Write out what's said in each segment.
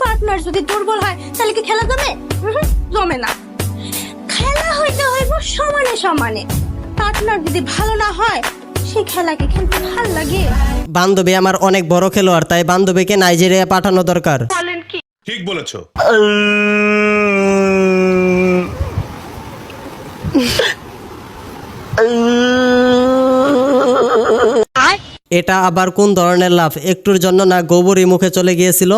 Partner যদি দুর্বল হয় তাহলে কি খেলা জমে? জমে না। খেলা হইতে হইব সমানে সমানে। পার্টনার যদি ভালো না হয় সেই খেলাকে খেলতে ভালো লাগে। বান্ধবী আমার অনেক বড় খেলোয়াড় তাই বান্ধবীকে নাইজেরিয়া পাঠানো দরকার। ঠিক বলেছ। এটা আবার কোন ধরনের লাভ একটুর জন্য না গোবরই মুখে চলে গিয়েছিল?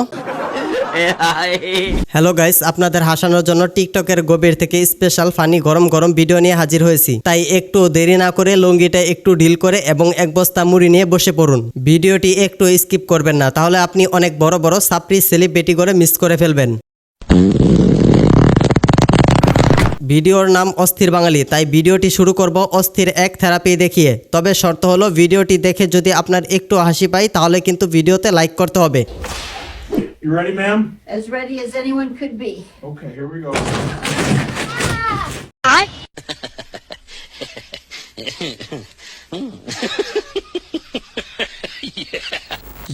হ্যালো গাইস আপনাদের হাসানোর জন্য টিকটকের গভীর থেকে স্পেশাল ফানি গরম গরম ভিডিও নিয়ে হাজির হয়েছি। তাই একটু দেরি না করে লুঙ্গিটা একটু ঢিল করে এবং এক বস্তা মুড়ি নিয়ে বসে পড়ুন। ভিডিওটি একটু স্কিপ করবেন না, তাহলে আপনি অনেক বড় বড় সাপ্রি সেলিব্রিটি করে মিস করে ফেলবেন। ভিডিওর নাম অস্থির বাঙালি, তাই ভিডিওটি শুরু করব অস্থির এক থেরাপি দেখিয়ে। তবে শর্ত হলো ভিডিওটি দেখে যদি আপনার একটু হাসি পাই, তাহলে কিন্তু ভিডিওতে লাইক করতে হবে। You ready, ma'am? As ready as anyone could be. Okay, here we go.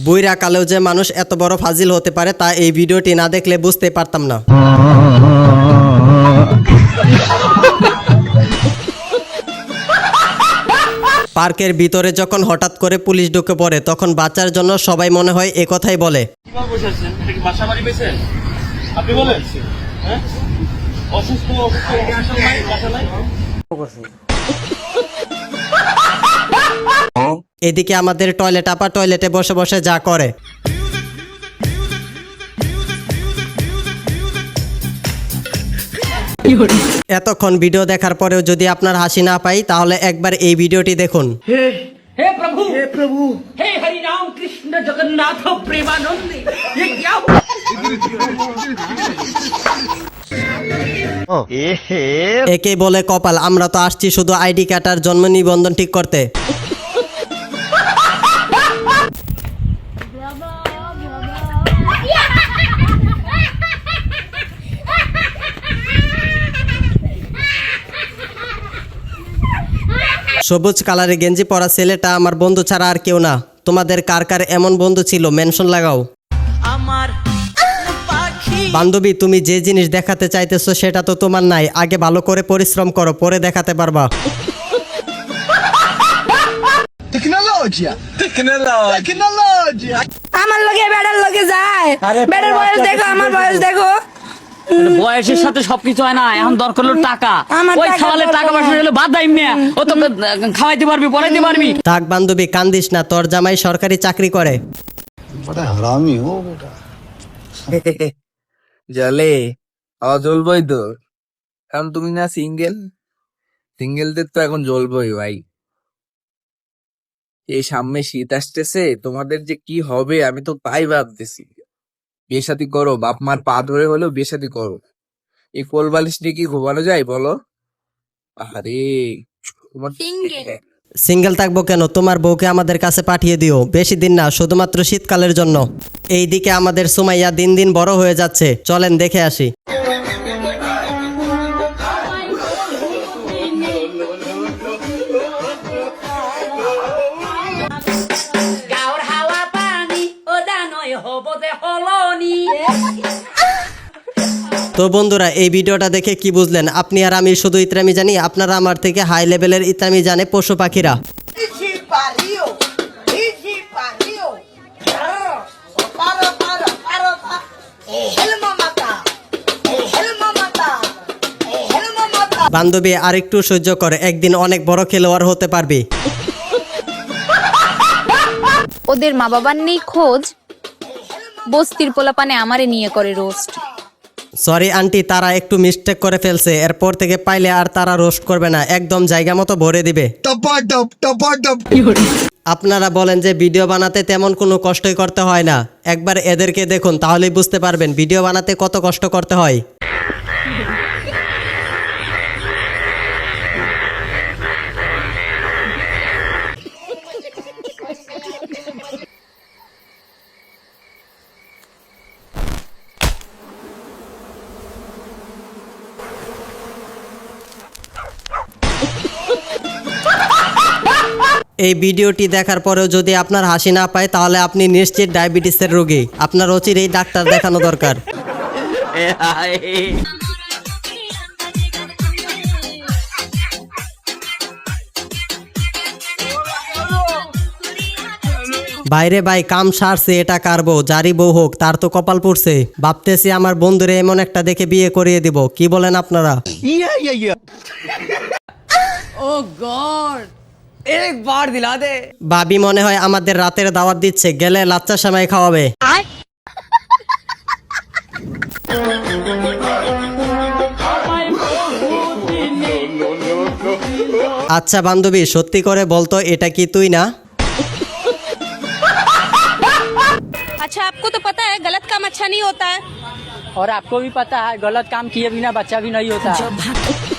বইরা কালেও যে মানুষ এত বড় ফাজিল হতে পারে তা এই ভিডিওটি না দেখলে বুঝতে পারতাম না পার্কের ভিতরে যখন হঠাৎ করে পুলিশ ঢুকে পড়ে তখন বাচ্চার জন্য সবাই মনে হয় এ কথাই বলে। আপনি বলেন। হ্যাঁ? অসুস্থ অসুস্থ নাই? নাই? এদিকে আমাদের টয়লেট আপা টয়লেটে বসে বসে যা করে। এতক্ষণ ভিডিও দেখার পরেও যদি আপনার হাসি না পাই তাহলে একবার এই ভিডিওটি দেখুন हे प्रभु हे प्रभु हे हरि राम कृष्ण जगन्नाथ प्रेमानंद ये क्या हुआ একে বলে কপাল আমরা তো আসছি শুধু আইডি কার্ড আর জন্ম নিবন্ধন ঠিক করতে সবুজ কালারের গেঞ্জি পরা ছেলেটা আমার বন্ধু ছাড়া আর কেউ না। তোমাদের কার কার এমন বন্ধু ছিল? মেনশন লাগাও। আমার বান্ধবী তুমি যে জিনিস দেখাতে চাইতেছো সেটা তো তোমার নাই। আগে ভালো করে পরিশ্রম করো পরে দেখাতে পারবা। আমার লগে বেড়ার লগে যায়। বেড়ার বয়স দেখো আমার বয়স দেখো। বয়সের সাথে সবকিছু হয় না এখন দরকার হলো টাকা। ওই খাওয়ালে টাকা পয়সা হলে বাদ দাই মেয়ে ও তো খাওয়াইতে পারবি পড়াইতে পারবি। থাক বান্ধবী কান্দিস না তোর জামাই সরকারি চাকরি করে। জলে আওয়া জ্বলবই তো। কারণ তুমি না সিঙ্গেল সিঙ্গেলদের তো এখন জ্বলবই ভাই। এই সামনে শীত আসতেছে তোমাদের যে কি হবে আমি তো তাই ভাবতেছি। বিয়ে শাদী করো বাপ মার পা ধরে হলেও বিয়ে শাদী করো। এই কোল বালিশ নিয়ে কি ঘুমানো যায় বলো? আরে তোমার সিঙ্গেল। থাকব কেন? তোমার বউকে আমাদের কাছে পাঠিয়ে দিও। বেশি দিন না শুধুমাত্র শীতকালের জন্য। এইদিকে আমাদের সুমাইয়া দিন দিন বড় হয়ে যাচ্ছে। চলেন দেখে আসি। তো বন্ধুরা এই ভিডিওটা দেখে কি বুঝলেন? আপনি আর আমি শুধু ইত্রামি জানি আপনারা আমার থেকে হাই লেভেলের ইত্রামি জানে পশু পাখিরা। বান্ধবী আর একটু সহ্য করে একদিন অনেক বড় খেলোয়াড় হতে পারবি। ওদের মা বাবার নেই খোঁজ। বস্তির পোলাপানে আমারে নিয়ে করে রোস্ট। সরি আন্টি তারা একটু মিস্টেক করে ফেলছে। এরপর থেকে পাইলে আর তারা রোস্ট করবে না। একদম জায়গা মতো ভরে দিবে। আপনারা বলেন যে ভিডিও বানাতে তেমন কোনো কষ্টই করতে হয় না। একবার এদেরকে দেখুন তাহলেই বুঝতে পারবেন ভিডিও বানাতে কত কষ্ট করতে হয়। এই ভিডিওটি দেখার পরেও যদি আপনার হাসি না পায় তাহলে আপনি নিশ্চিত ডায়াবেটিসের রোগী। আপনার অচিরেই ডাক্তার দেখানো দরকার। বাইরে ভাই কাম সারছে এটা কার বউ যারই বউ হোক তার তো কপাল পড়ছে। ভাবতেছি আমার বন্ধুরে এমন একটা দেখে বিয়ে করিয়ে দিব। কি বলেন আপনারা? ভাবি মনে হয় আমাদের রাতের দাওয়াত দিচ্ছে গেলে লাচ্চা সময় খাওয়াবে আচ্ছা বান্ধবী সত্যি করে বলতো এটা কি তুই না अच्छा आपको तो पता है गलत काम अच्छा नहीं होता है और आपको भी पता है गलत काम किए बिना बच्चा भी नहीं होता है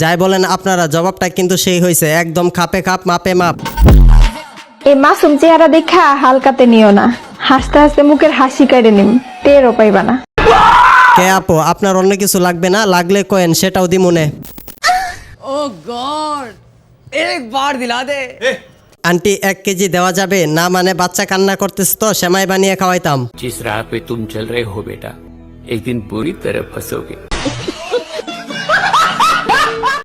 যাই বলেন আপনারা জবাবটা কিন্তু সেই হয়েছে একদম খাপে খাপ মাপে মাপ এই মাসুম চেহারা দেখা হালকাতে নিও না হাসতে হাসতে মুখের হাসি কেড়ে নিম টেরও পাইবা না কে আপু আপনার অন্য কিছু লাগবে না লাগলে কয়েন সেটাও দিমুনে আন্টি এক কেজি দেওয়া যাবে না মানে বাচ্চা কান্না করতেছে তো সেমাই বানিয়ে খাওয়াইতাম जिस राह पे तुम चल रहे हो बेटा एक दिन बुरी तरह फंसोगे